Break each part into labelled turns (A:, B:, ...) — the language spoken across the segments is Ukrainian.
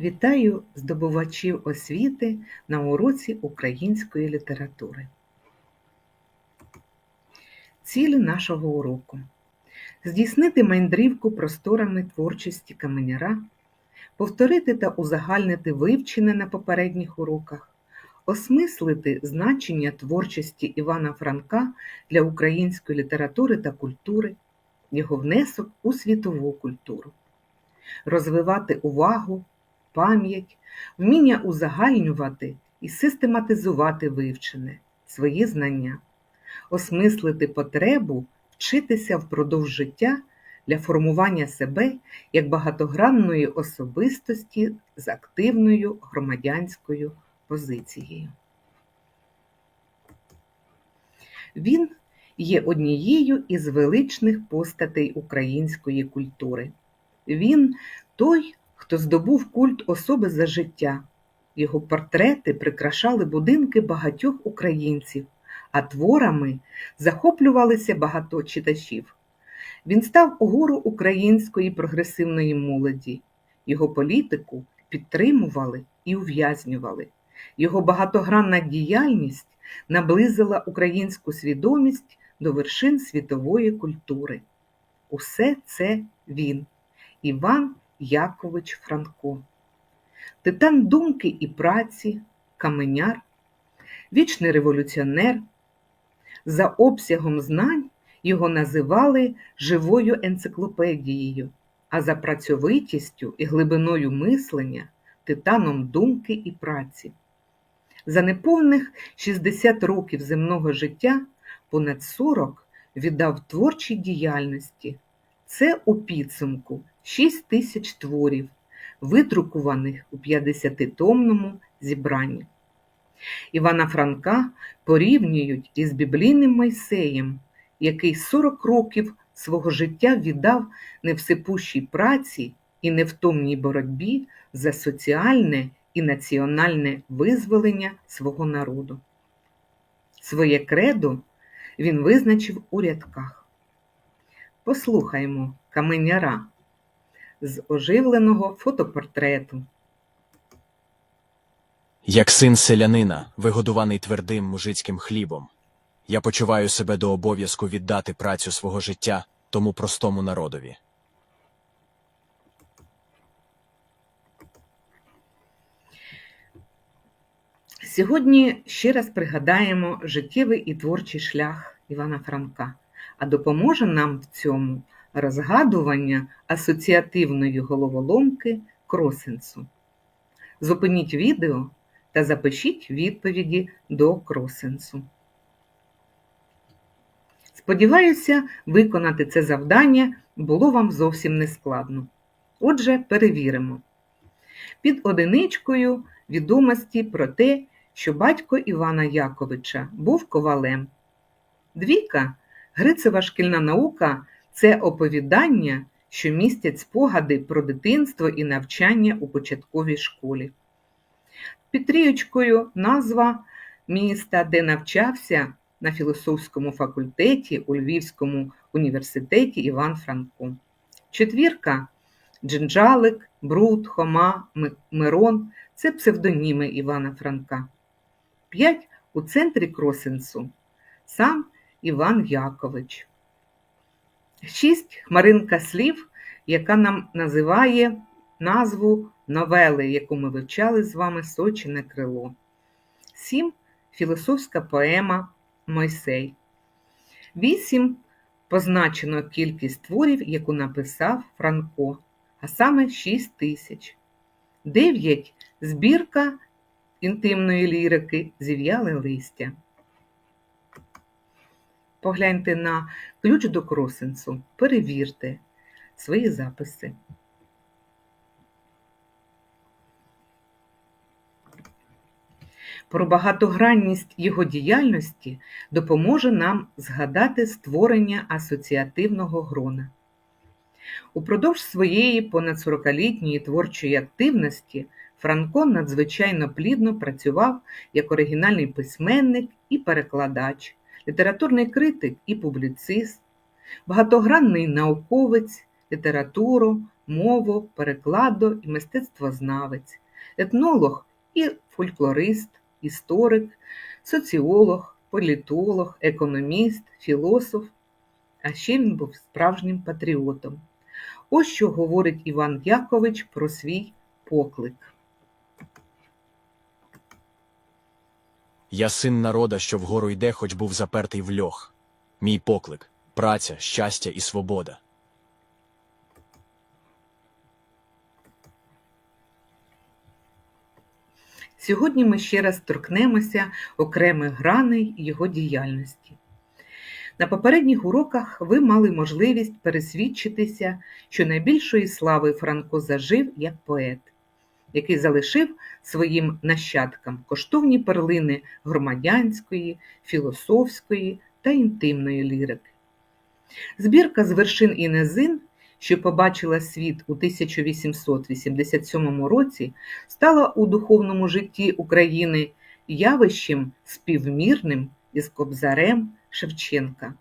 A: Вітаю здобувачів освіти на уроці української літератури. Цілі нашого уроку здійснити мандрівку просторами творчості каменяра, повторити та узагальнити вивчене на попередніх уроках, осмислити значення творчості Івана Франка для української літератури та культури, його внесок у світову культуру, розвивати увагу, пам'ять, вміння узагальнювати і систематизувати вивчене, свої знання, осмислити потребу вчитися впродовж життя для формування себе як багатогранної особистості з активною громадянською позицією. Він є однією із величних постатей української культури. Він той, хто здобув культ особи за життя. Його портрети прикрашали будинки багатьох українців, а творами захоплювалися багато читачів. Він став угору української прогресивної молоді. Його політику підтримували і ув'язнювали. Його багатогранна діяльність наблизила українську свідомість до вершин світової культури. Усе це він, Іван Якович Франко. Титан думки і праці, каменяр, вічний революціонер. За обсягом знань його називали живою енциклопедією, а за працьовитістю і глибиною мислення титаном думки і праці. За неповних 60 років земного життя понад 40 віддав творчій діяльності. Це у підсумку 6 тисяч творів, видрукуваних у 50-томному зібранні. Івана Франка порівнюють із біблійним Мойсеєм, який 40 років свого життя віддав невсипущій праці і невтомній боротьбі за соціальне і національне визволення свого народу. Своє кредо він визначив у рядках. Послухаймо каменяра з оживленого фотопортрету.
B: Як син селянина, вигодуваний твердим мужицьким хлібом, я почуваю себе до обов'язку віддати працю свого життя тому простому народові.
A: Сьогодні ще раз пригадаємо життєвий і творчий шлях Івана Франка, а допоможе нам в цьому розгадування асоціативної головоломки кросенсу. Зупиніть відео та запишіть відповіді до кросенсу. Сподіваюся, виконати це завдання було вам зовсім не складно. Отже, перевіримо. Під одиничкою відомості про те, що батько Івана Яковича був ковалем. Двійка Грицева шкільна наука це оповідання, що містять спогади про дитинство і навчання у початковій школі. Під трієчкою назва міста, де навчався на філософському факультеті у Львівському університеті Іван Франко. Четвірка Джинджалик, Бруд, Хома, Мирон це псевдоніми Івана Франка. П'ять у центрі кросенсу сам Іван Якович. Шість хмаринка слів, яка нам називає назву новели, яку ми вивчали з вами Сочине крило. Сім філософська поема Мойсей. Вісім позначено кількість творів, яку написав Франко, а саме 6 тисяч. Дев'ять збірка інтимної лірики зів'яле листя. Погляньте на ключ до кросенсу, перевірте свої записи. Про багатогранність його діяльності допоможе нам згадати створення асоціативного грона. Упродовж своєї понад 40-літньої творчої активності Франко надзвичайно плідно працював як оригінальний письменник і перекладач, літературний критик і публіцист, багатогранний науковець, літературу, мово, перекладо і мистецтвознавець, етнолог і фольклорист, історик, соціолог, політолог, економіст, філософ. А ще він був справжнім патріотом. Ось що говорить Іван Якович про свій поклик.
B: Я син народа, що вгору йде, хоч був запертий в льох. Мій поклик праця, щастя і свобода.
A: Сьогодні ми ще раз торкнемося окремих граней його діяльності. На попередніх уроках ви мали можливість пересвідчитися, що найбільшої слави Франко зажив як поет, який залишив своїм нащадкам коштовні перлини громадянської, філософської та інтимної лірики. Збірка з вершин і низин, що побачила світ у 1887 році, стала у духовному житті України явищем співмірним із Кобзарем Шевченка.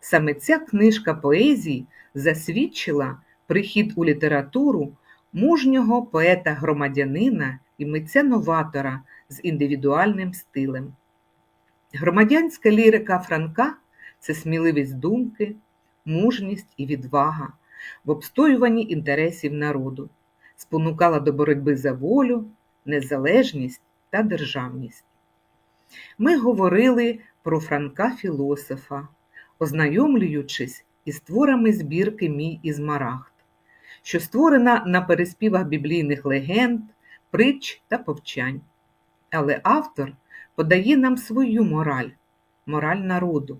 A: Саме ця книжка поезії засвідчила прихід у літературу мужнього поета-громадянина і митця-новатора з індивідуальним стилем. Громадянська лірика Франка це сміливість думки, мужність і відвага в обстоюванні інтересів народу, спонукала до боротьби за волю, незалежність та державність. Ми говорили про Франка філософа, ознайомлюючись із творами збірки Мій Ізмарагд, що створена на переспівах біблійних легенд, притч та повчань. Але автор подає нам свою мораль, мораль народу.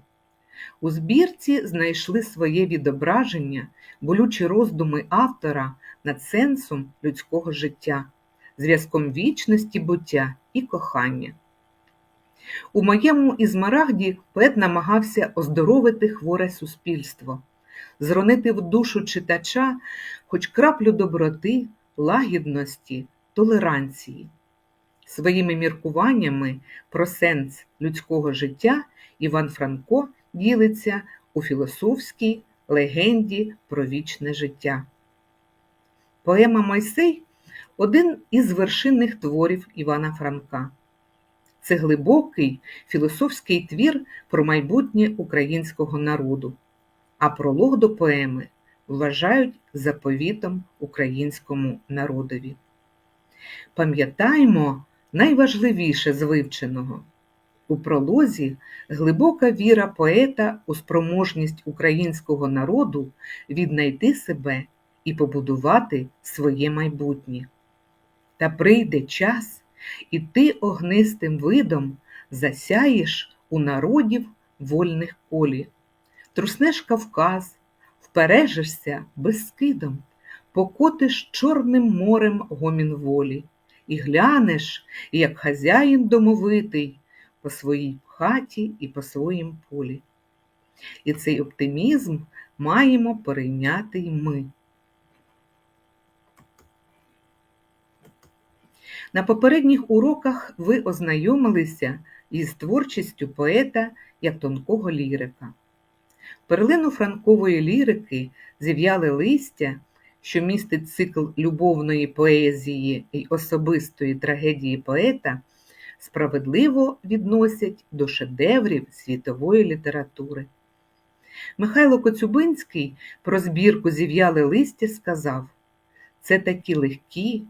A: У збірці знайшли своє відображення болючі роздуми автора над сенсом людського життя, зв'язком вічності буття і кохання. У моєму Ізмарагді поет намагався оздоровити хворе суспільство, зронити в душу читача хоч краплю доброти, лагідності, толеранції. Своїми міркуваннями про сенс людського життя Іван Франко ділиться у філософській легенді про вічне життя. Поема Мойсей один із вершинних творів Івана Франка. Це глибокий філософський твір про майбутнє українського народу, а пролог до поеми вважають заповітом українському народові. Пам'ятаємо найважливіше з вивченого. У пролозі глибока віра поета у спроможність українського народу віднайти себе і побудувати своє майбутнє. Та прийде час, і ти огнистим видом засяєш у народів вольних полі, труснеш Кавказ, впережишся безскидом, покотиш Чорним морем гомін волі, і глянеш, як хазяїн домовитий по своїй хаті і по своїм полі. І цей оптимізм маємо перейняти й ми. На попередніх уроках ви ознайомилися із творчістю поета як тонкого лірика. Перлину франкової лірики зів'яли листя, що містить цикл любовної поезії і особистої трагедії поета, справедливо відносять до шедеврів світової літератури. Михайло Коцюбинський про збірку зів'яли листя сказав: це такі легкі,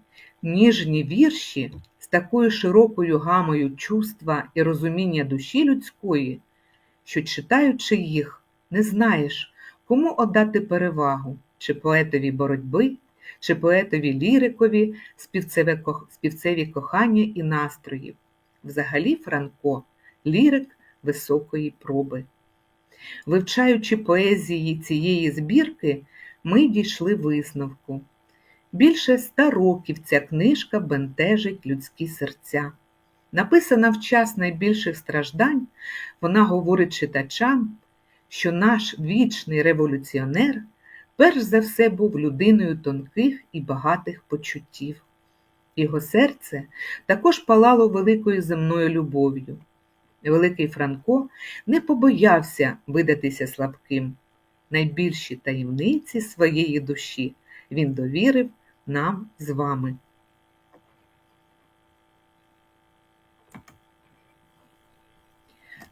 A: ніжні вірші з такою широкою гамою чувства і розуміння душі людської, що, читаючи їх, не знаєш, кому отдати перевагу, чи поетові боротьби, чи поетові лірикові, співцеві кохання і настроїв. Взагалі Франко лірик високої проби. Вивчаючи поезії цієї збірки, ми дійшли висновку. Більше ста років ця книжка бентежить людські серця. Написана в час найбільших страждань, вона говорить читачам, що наш вічний революціонер перш за все був людиною тонких і багатих почуттів. Його серце також палало великою земною любов'ю. Великий Франко не побоявся видатися слабким. Найбільші таємниці своєї душі він довірив нам з вами.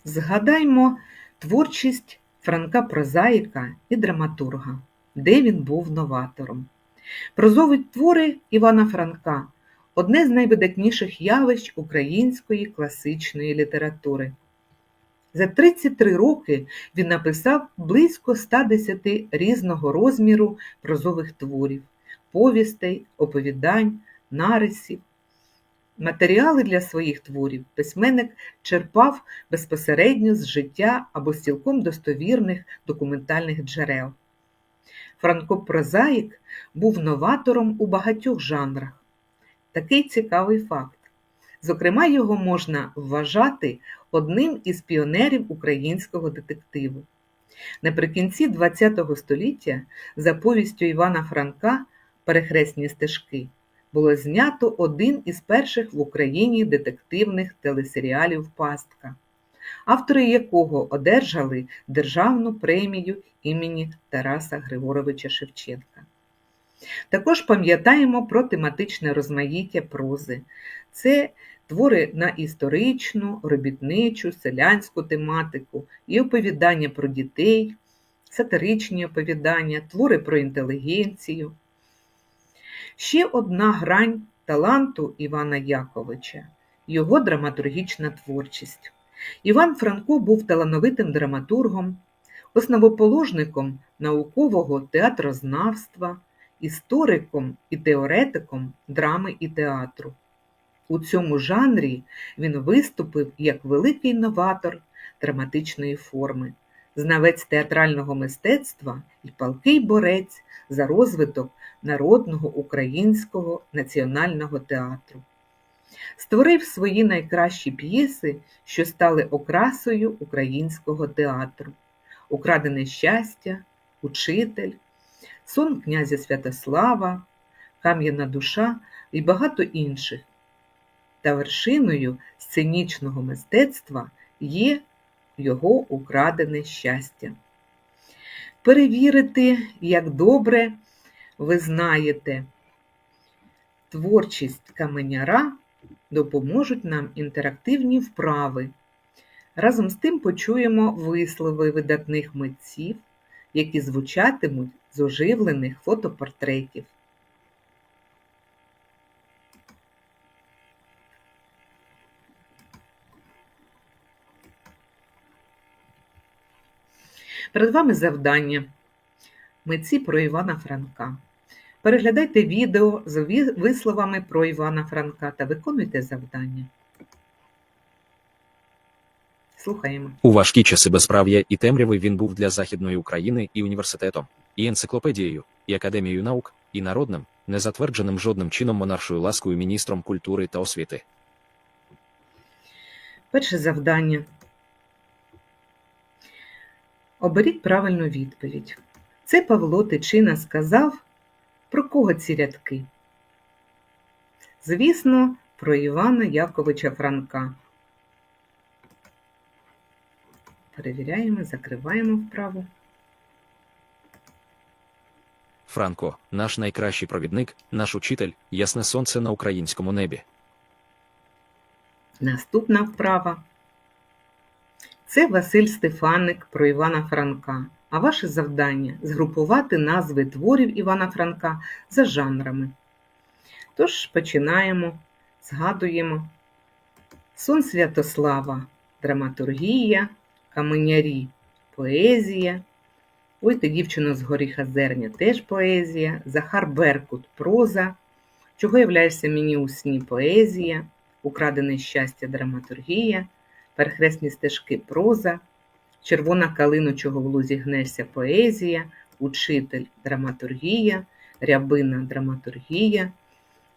A: Згадаймо творчість Франка Прозаїка і драматурга, де він був новатором. Прозові твори Івана Франка одне з найвидатніших явищ української класичної літератури. За 33 роки він написав близько 110 різного розміру прозових творів, повістей, оповідань, нарисів. Матеріали для своїх творів письменник черпав безпосередньо з життя або з цілком достовірних документальних джерел. Франко Прозаїк був новатором у багатьох жанрах. Такий цікавий факт. Зокрема, його можна вважати одним із піонерів українського детективу. Наприкінці ХХ століття за повістю Івана Франка Перехресні стежки було знято один із перших в Україні детективних телесеріалів Пастка, автори якого одержали державну премію імені Тараса Григоровича Шевченка. Також пам'ятаємо про тематичне розмаїття прози. Це твори на історичну, робітничу, селянську тематику і оповідання про дітей, сатиричні оповідання, твори про інтелігенцію. Ще одна грань таланту Івана Яковича його драматургічна творчість. Іван Франко був талановитим драматургом, основоположником наукового театрознавства, істориком і теоретиком драми і театру. У цьому жанрі він виступив як великий новатор драматичної форми, знавець театрального мистецтва і палкий борець за розвиток народного українського національного театру. Створив свої найкращі п'єси, що стали окрасою українського театру: Украдене щастя, Учитель, Сон князя Святослава, Кам'яна душа і багато інших. Та вершиною сценічного мистецтва є його украдене щастя. Перевірити, як добре ви знаєте творчість каменяра допоможуть нам інтерактивні вправи. Разом з тим почуємо вислови видатних митців, які звучатимуть з оживлених фотопортретів. Перед вами завдання Митці про Івана Франка. Переглядайте відео з висловами про Івана Франка та виконуйте завдання. Слухаємо.
C: У важкі часи безправ'я і темряви він був для Західної України і університетом, і енциклопедією, і академією наук, і народним, не затвердженим жодним чином монаршою ласкою міністром культури та освіти.
A: Перше завдання. Оберіть правильну відповідь. Це Павло Тичина сказав, про кого ці рядки? Звісно, про Івана Яковича Франка. Перевіряємо, закриваємо вправу.
C: Франко, наш найкращий провідник, наш учитель, ясне сонце на українському небі.
A: Наступна вправа. Це Василь Стефаник про Івана Франка. А ваше завдання згрупувати назви творів Івана Франка за жанрами. Тож починаємо, згадуємо. Сон Святослава драматургія, каменярі поезія. Ой ти, дівчино з горіха зерня теж поезія, Захар Беркут проза, чого являєшся мені у сні поезія, Украдене щастя драматургія, Перехресні стежки проза, Червона калину, чого в лузі гнешся поезія, Учитель драматургія, Рябина драматургія,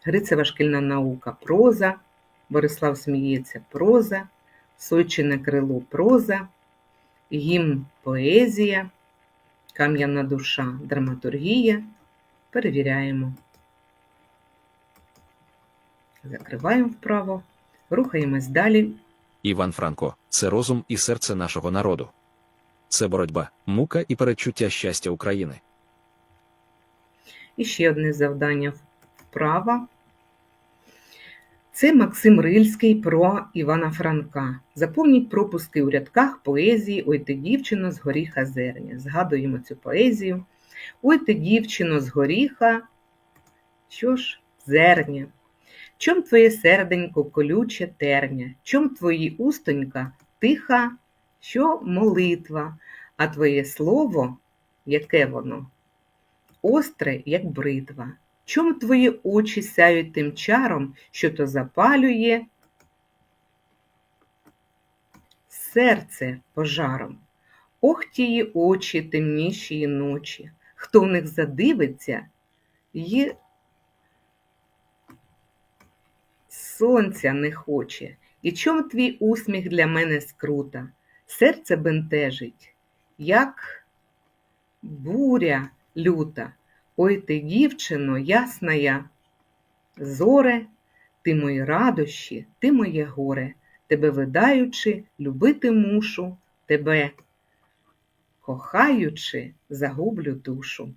A: Грицева шкільна наука проза, Борислав сміється проза, Сойчине крило проза, Гімн поезія, Кам'яна душа драматургія. Перевіряємо. Закриваємо вправо, рухаємось далі.
C: Іван Франко це розум і серце нашого народу. Це боротьба, мука і передчуття щастя України.
A: І ще одне завдання вправа. Це Максим Рильський про Івана Франка. Заповніть пропуски у рядках поезії Ой ти дівчино з горіха зерня. Згадуємо цю поезію. Ой ти дівчино з горіха. Що ж, зерня. Чом твоє серденько колюче терня, чом твої устонька тиха, що молитва, а твоє слово, яке воно? Остре, як бритва. Чом твої очі сяють тим чаром, що то запалює серце пожаром? Ох тії очі темніші ночі, хто в них задивиться, є сонця не хоче. І чом твій усміх для мене скрута? Серце бентежить, як буря люта. Ой ти, дівчино, ясна я, зоре, ти мої радощі, ти моє горе, тебе видаючи, любити мушу, тебе, кохаючи, загублю душу.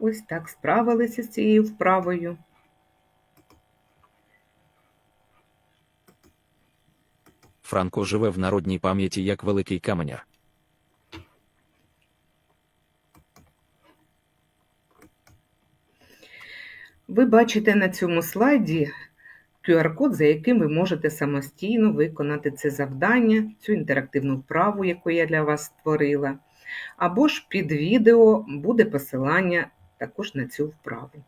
A: Ось так справилися з цією вправою.
C: Франко живе в народній пам'яті як великий каменяр.
A: Ви бачите на цьому слайді QR-код, за яким ви можете самостійно виконати це завдання, цю інтерактивну вправу, яку я для вас створила. Або ж під відео буде посилання також на цю вправу.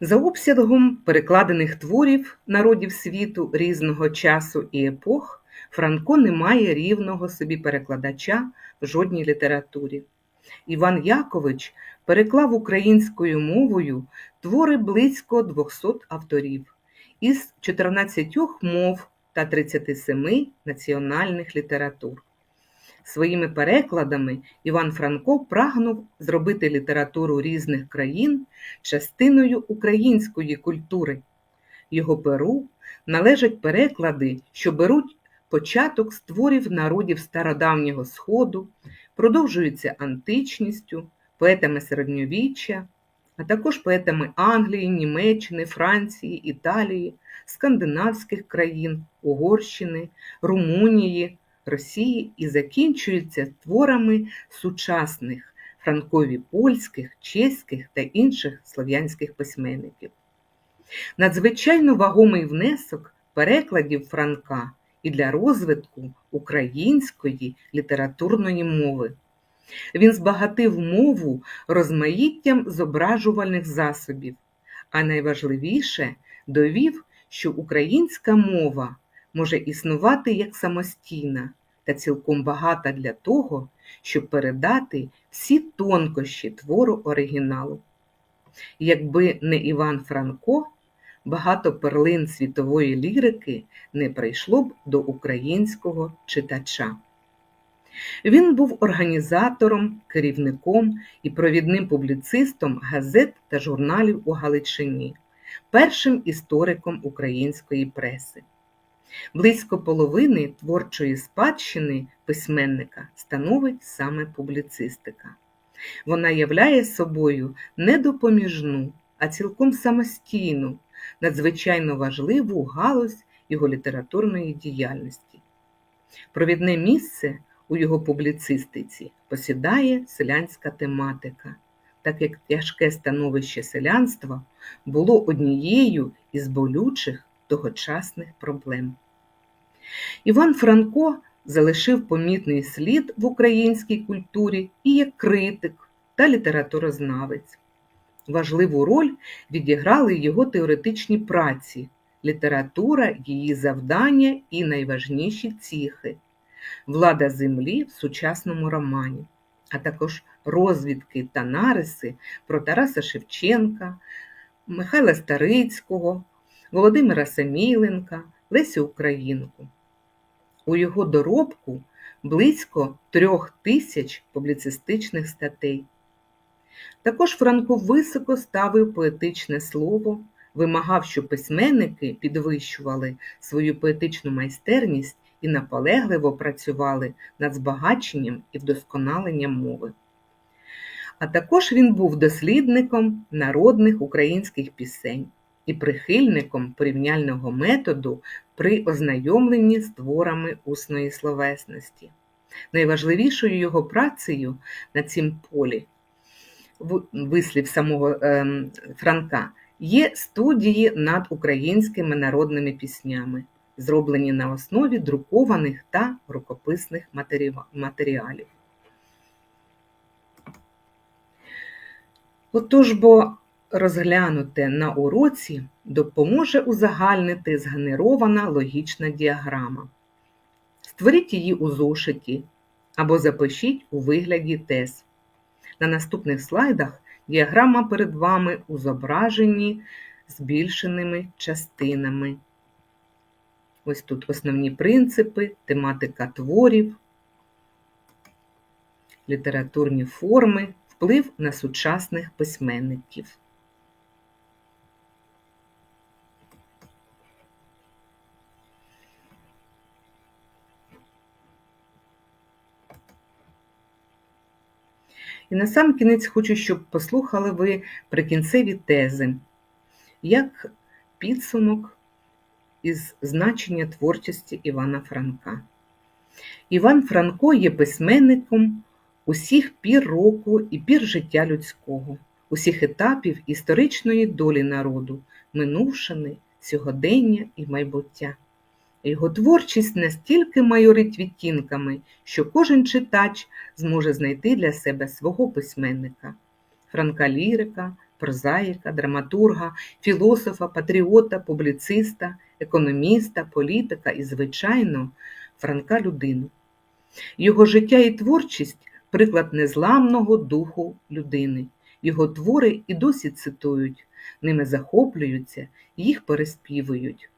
A: За обсягом перекладених творів народів світу різного часу і епох Франко не має рівного собі перекладача в жодній літературі. Іван Якович переклав українською мовою твори близько 200 авторів із 14 мов та 37 національних літератур. Своїми перекладами Іван Франко прагнув зробити літературу різних країн частиною української культури. Його перу належать переклади, що беруть початок з творів народів стародавнього Сходу, продовжуються античністю, поетами середньовіччя, а також поетами Англії, Німеччини, Франції, Італії, скандинавських країн, Угорщини, Румунії, Росії і закінчуються творами сучасних франкові польських, чеських та інших слов'янських письменників. Надзвичайно вагомий внесок перекладів Франка і для розвитку української літературної мови. Він збагатив мову розмаїттям зображувальних засобів, а найважливіше довів, що українська мова може існувати як самостійна та цілком багата для того, щоб передати всі тонкощі твору оригіналу. Якби не Іван Франко, багато перлин світової лірики не прийшло б до українського читача. Він був організатором, керівником і провідним публіцистом газет та журналів у Галичині, першим істориком української преси. Близько половини творчої спадщини письменника становить саме публіцистика. Вона являє собою не допоміжну, а цілком самостійну, надзвичайно важливу галузь його літературної діяльності. Провідне місце у його публіцистиці посідає селянська тематика, так як тяжке становище селянства було однією із болючих тогочасних проблем. Іван Франко залишив помітний слід в українській культурі і як критик та літературознавець. Важливу роль відіграли його теоретичні праці, література, її завдання і найважніші ціхи, влада землі в сучасному романі, а також розвідки та нариси про Тараса Шевченка, Михайла Старицького, Володимира Саміленка, Лесю Українку. У його доробку близько трьох тисяч публіцистичних статей. Також Франко високо ставив поетичне слово, вимагав, щоб письменники підвищували свою поетичну майстерність і наполегливо працювали над збагаченням і вдосконаленням мови. А також він був дослідником народних українських пісень і прихильником порівняльного методу при ознайомленні з творами усної словесності. Найважливішою його працею на цім полі, вислів самого ем, Франка, є студії над українськими народними піснями, зроблені на основі друкованих та рукописних матеріалів. Отож бо розглянуте на уроці допоможе узагальнити згенерована логічна діаграма. Створіть її у зошиті або запишіть у вигляді тез. На наступних слайдах діаграма перед вами у зображенні збільшеними частинами. Ось тут основні принципи, тематика творів, літературні форми, вплив на сучасних письменників. І на сам кінець хочу, щоб послухали ви прикінцеві тези, як підсумок із значення творчості Івана Франка. Іван Франко є письменником усіх пір року і пір життя людського, усіх етапів історичної долі народу, минувшини, сьогодення і майбуття. Його творчість настільки майорить відтінками, що кожен читач зможе знайти для себе свого письменника Франка лірика, прозаїка, драматурга, філософа, патріота, публіциста, економіста, політика і, звичайно, Франка людину. Його життя і творчість приклад незламного духу людини. Його твори і досі цитують, ними захоплюються, їх переспівують.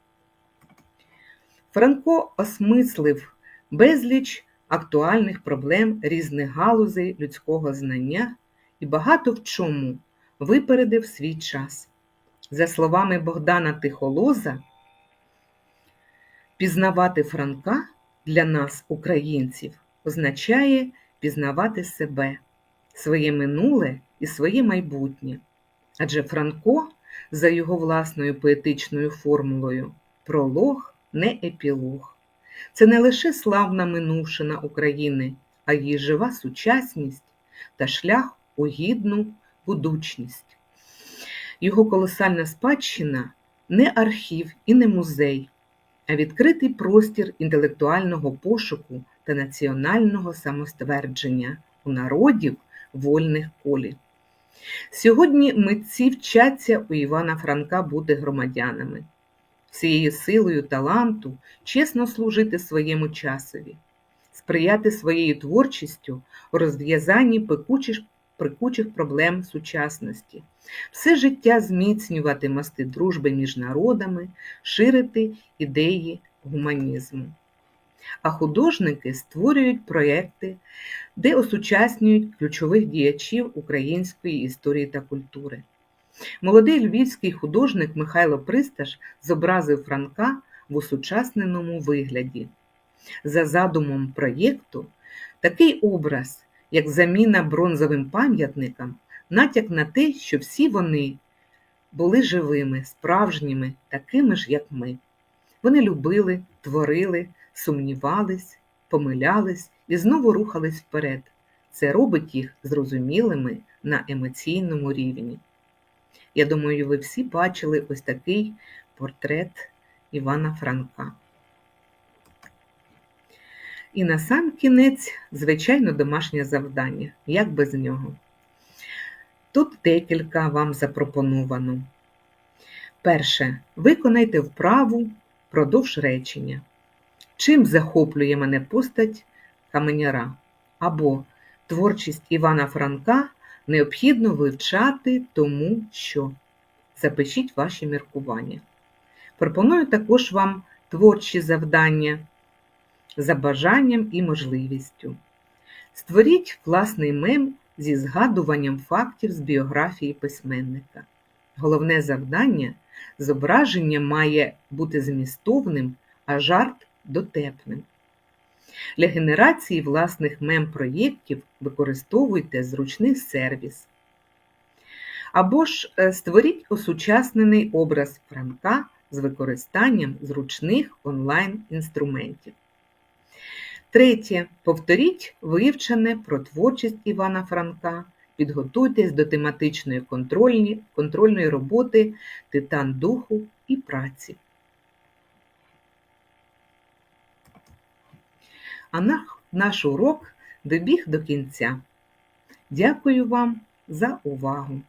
A: Франко осмислив безліч актуальних проблем різних галузей людського знання і багато в чому випередив свій час. За словами Богдана Тихолоза, пізнавати Франка для нас, українців, означає пізнавати себе, своє минуле і своє майбутнє. Адже Франко, за його власною поетичною формулою, пролог не епілог. Це не лише славна минувшина України, а її жива сучасність та шлях у гідну будучність. Його колосальна спадщина не архів і не музей, а відкритий простір інтелектуального пошуку та національного самоствердження у народів вольних колі. Сьогодні митці вчаться у Івана Франка бути громадянами, всією силою таланту чесно служити своєму часові, сприяти своєю творчістю у розв'язанні пекучих, прикучих проблем сучасності, все життя зміцнювати мости дружби між народами, ширити ідеї гуманізму. А художники створюють проєкти, де осучаснюють ключових діячів української історії та культури. Молодий львівський художник Михайло Присташ зобразив Франка в усучасненому вигляді. За задумом проєкту, такий образ, як заміна бронзовим пам'ятникам, натяк на те, що всі вони були живими, справжніми, такими ж, як ми. Вони любили, творили, сумнівались, помилялись і знову рухались вперед. Це робить їх зрозумілими на емоційному рівні. Я думаю, ви всі бачили ось такий портрет Івана Франка. І на сам кінець, звичайно, домашнє завдання, як без нього. Тут декілька вам запропоновано. Перше. Виконайте вправу продовж речення. Чим захоплює мене постать каменяра? Або творчість Івана Франка необхідно вивчати тому, що запишіть ваші міркування. Пропоную також вам творчі завдання за бажанням і можливістю. Створіть власний мем зі згадуванням фактів з біографії письменника. Головне завдання Зображення має бути змістовним, а жарт дотепним. Для генерації власних мем-проєктів використовуйте зручний сервіс. Або ж е, створіть осучаснений образ Франка з використанням зручних онлайн-інструментів. Третє. Повторіть вивчене про творчість Івана Франка. Підготуйтесь до тематичної контрольної роботи Титан духу і праці. А наш урок добіг до кінця. Дякую вам за увагу!